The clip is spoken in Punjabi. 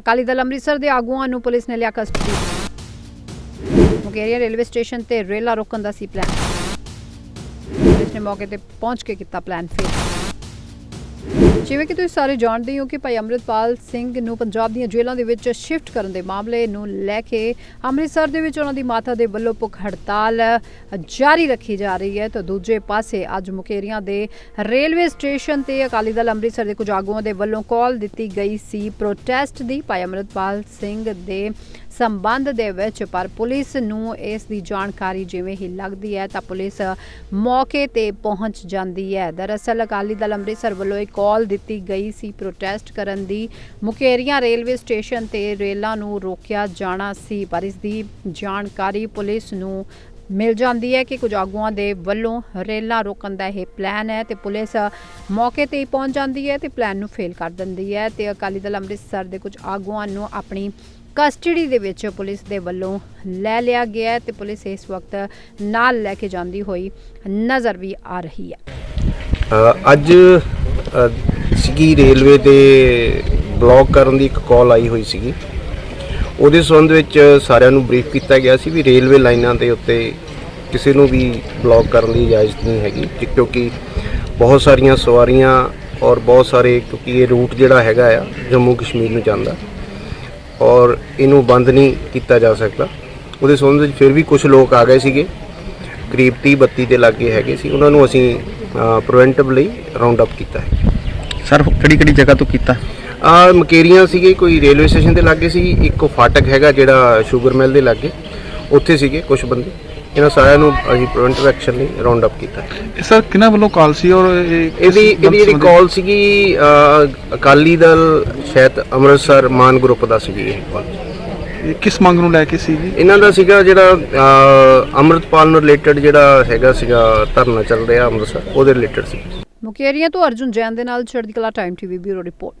ਅਕਾਲੀ ਦਲ ਅੰਮ੍ਰਿਤਸਰ ਦੇ ਆਗੂਆਂ ਨੂੰ ਪੁਲਿਸ ਨੇ ਲਿਆ ਕਸਟਡੀ। ਮੁਕੇਰੀਆ ਰੇਲਵੇ ਸਟੇਸ਼ਨ ਤੇ ਰੇਲਾ ਰੋਕਣ ਦਾ ਸੀ ਪਲਾਨ ਪੁਲਿਸ ਨੇ ਮੌਕੇ ਤੇ ਪਹੁੰਚ ਕੇ ਕੀਤਾ ਪਲਾਨ ਫੇਲ ਜਿਵੇਂ ਕਿ ਤੁਸੀਂ ਸਾਰੇ ਜਾਣਦੇ ਹੋ ਕਿ ਭਾਈ ਅੰਮ੍ਰਿਤਪਾਲ ਸਿੰਘ ਨੂੰ ਪੰਜਾਬ ਦੀਆਂ ਜੇਲ੍ਹਾਂ ਦੇ ਵਿੱਚ ਸ਼ਿਫਟ ਕਰਨ ਦੇ ਮਾਮਲੇ ਨੂੰ ਲੈ ਕੇ ਅੰਮ੍ਰਿਤਸਰ ਦੇ ਵਿੱਚ ਉਹਨਾਂ ਦੀ ਮਾਤਾ ਦੇ ਵੱਲੋਂ ਭੁੱਖ ਹੜਤਾਲ ਜਾਰੀ ਰੱਖੀ ਜਾ ਰਹੀ ਹੈ। ਤਾਂ ਦੂਜੇ ਪਾਸੇ ਅੱਜ ਮੁਕੇਰੀਆਂ ਦੇ ਰੇਲਵੇ ਸਟੇਸ਼ਨ ਤੇ ਅਕਾਲੀ ਦਲ ਅੰਮ੍ਰਿਤਸਰ ਦੇ ਕੁਝ ਆਗੂਆਂ ਦੇ ਵੱਲੋਂ ਕਾਲ ਦਿੱਤੀ ਗਈ ਸੀ ਪ੍ਰੋਟੈਸਟ ਦੀ। ਭਾਈ ਅੰਮ੍ਰਿਤਪਾਲ ਸਿੰਘ ਦੇ ਸੰਬੰਧ ਦੇ ਵਿੱਚ ਪਰ ਪੁਲਿਸ ਨੂੰ ਇਸ ਦੀ ਜਾਣਕਾਰੀ ਜਿਵੇਂ ਹੀ ਲੱਗਦੀ ਹੈ ਤਾਂ ਪੁਲਿਸ ਮੌਕੇ ਤੇ ਪਹੁੰਚ ਜਾਂਦੀ ਹੈ। ਦਰਅਸਲ ਅਕਾਲੀ ਦਲ ਅੰਮ੍ਰਿਤਸਰ ਵੱਲੋਂ ਇੱਕ ਕਾਲ ਦਿੱਤੀ ਗਈ ਸੀ ਪ੍ਰੋਟੈਸਟ ਕਰਨ ਦੀ। ਮੁਕੇਰੀਆਂ ਰੇਲਵੇ ਸਟੇਸ਼ਨ ਤੇ ਰੇਲਾਂ ਨੂੰ ਰੋਕਿਆ ਜਾਣਾ ਸੀ, ਪਰ ਇਸ ਦੀ ਜਾਣਕਾਰੀ ਪੁਲਿਸ ਨੂੰ ਮਿਲ ਜਾਂਦੀ ਹੈ ਕਿ ਕੁਝ ਆਗੂਆਂ ਦੇ ਵੱਲੋਂ ਰੇਲਾਂ ਰੋਕਣ ਦਾ ਇਹ ਪਲਾਨ ਹੈ ਤੇ ਪੁਲਿਸ ਮੌਕੇ ਤੇ ਹੀ ਪਹੁੰਚ ਜਾਂਦੀ ਹੈ ਤੇ ਪਲਾਨ ਨੂੰ ਫੇਲ ਕਰ ਦਿੰਦੀ ਹੈ ਤੇ ਅਕਾਲੀ ਦਲ ਅੰਮ੍ਰਿਤਸਰ ਦੇ ਕੁਝ ਆਗੂਆਂ ਨੂੰ ਆਪਣੀ ਕਸਟਡੀ ਦੇ ਵਿੱਚ ਪੁਲਿਸ ਦੇ ਵੱਲੋਂ ਲੈ ਲਿਆ ਗਿਆ ਹੈ ਤੇ ਪੁਲਿਸ ਇਸ ਵਕਤ ਨਾਲ ਲੈ ਕੇ ਜਾਂਦੀ ਹੋਈ ਨਜ਼ਰ ਵੀ ਆ ਰਹੀ ਹੈ। ਅੱਜ ਸੀਗੀ ਰੇਲਵੇ ਦੇ ਬਲੌਕ ਕਰਨ ਦੀ ਇੱਕ ਕਾਲ ਆਈ ਹੋਈ ਸੀਗੀ। ਉਹਦੇ ਸੰਬੰਧ ਵਿੱਚ ਸਾਰਿਆਂ ਨੂੰ ਬਰੀਫ ਕੀਤਾ ਗਿਆ ਸੀ ਵੀ ਰੇਲਵੇ ਲਾਈਨਾਂ ਦੇ ਉੱਤੇ ਕਿਸੇ ਨੂੰ ਵੀ ਬਲੌਕ ਕਰਨ ਦੀ ਇਜਾਜ਼ਤ ਨਹੀਂ ਹੈਗੀ ਕਿਉਂਕਿ ਬਹੁਤ ਸਾਰੀਆਂ ਸਵਾਰੀਆਂ ਔਰ ਬਹੁਤ ਸਾਰੇ, ਕਿਉਂਕਿ ਇਹ ਰੂਟ ਜਿਹੜਾ ਹੈਗਾ ਆ, ਜੰਮੂ ਕਸ਼ਮੀਰ ਨੂੰ ਜਾਂਦਾ ਔਰ ਇਹਨੂੰ ਬੰਦ ਨਹੀਂ ਕੀਤਾ ਜਾ ਸਕਦਾ। ਉਹਦੇ ਸੰਬੰਧ ਵਿੱਚ ਫਿਰ ਵੀ ਕੁਝ ਲੋਕ ਆ ਗਏ ਸੀਗੇ। ਕਰੀਬ 30 32 ਦੇ ਲਾਗੇ ਹੈਗੇ ਸੀ। ਉਹਨਾਂ ਨੂੰ ਅਸੀਂ ਪ੍ਰੀਵੈਂਟਿਵ ਲਈ ਰਾਉਂਡ ਅਪ ਕੀਤਾ ਹੈ। ਸਰ ਕਿਹੜੀ ਕਿਹੜੀ ਜਗ੍ਹਾ ਤੋਂ ਕੀਤਾ? ਆ ਮਕੇਰੀਆਂ ਸੀਗੇ ਕੋਈ ਰੇਲਵੇ ਸਟੇਸ਼ਨ ਦੇ ਲਾਗੇ ਸੀ ਇੱਕ ਫਾਟਕ ਹੈਗਾ ਜਿਹੜਾ ਸ਼ੂਗਰ ਮਿਲ ਦੇ ਲਾਗੇ ਉੱਥੇ ਸੀਗੇ ਕੁਝ ਬੰਦੇ। ਇਹਨਾਂ ਸਾਰਿਆਂ ਨੂੰ ਅਸੀਂ ਪ੍ਰੀਵੈਂਟਿਵ ਐਕਸ਼ਨ ਲਈ ਰਾਉਂਡ ਅਪ ਕੀਤਾ। ਸਰ ਕਿਹਨਾਂ ਵੱਲੋਂ ਕਾਲ ਸੀ ਔਰ ਇਹਦੀ ਇਹਦੀ ਜਿਹੜੀ? ਕਾਲ ਸੀਗੀ ਅ, ਅਕਾਲੀ ਦਲ ਸ਼ਾਇਦ ਅੰਮ੍ਰਿਤਸਰ ਮਾਨ ਗਰੁੱਪ ਦਾ ਸੀਗੀ ਇਹ ਕਾਲ ਕਿਸ ਮੰਗ ਨੂੰ ਲੈ ਕੇ ਸੀ ਜੀ? ਇਹਨਾਂ ਦਾ ਸੀਗਾ ਜਿਹੜਾ ਅ, ਅੰਮ੍ਰਿਤਪਾਲ ਨੂੰ ਰਿਲੇਟਡ ਜਿਹੜਾ ਹੈਗਾ ਸੀਗਾ ਧਰਨਾ ਚੱਲ ਰਿਹਾ ਅੰਮ੍ਰਿਤਸਰ ਉਹਦੇ ਰਿਲੇਟਡ ਸੀ। ਮੁਕੇਰੀਆਂ ਤੋਂ ਅਰਜੁਨ ਜੈਨ ਦੇ ਨਾਲ ਚੜ੍ਹਦੀ ਕਲਾ ਟਾਈਮ ਟੀਵੀ ਬਿਊਰੋ ਰਿਪੋਰਟ।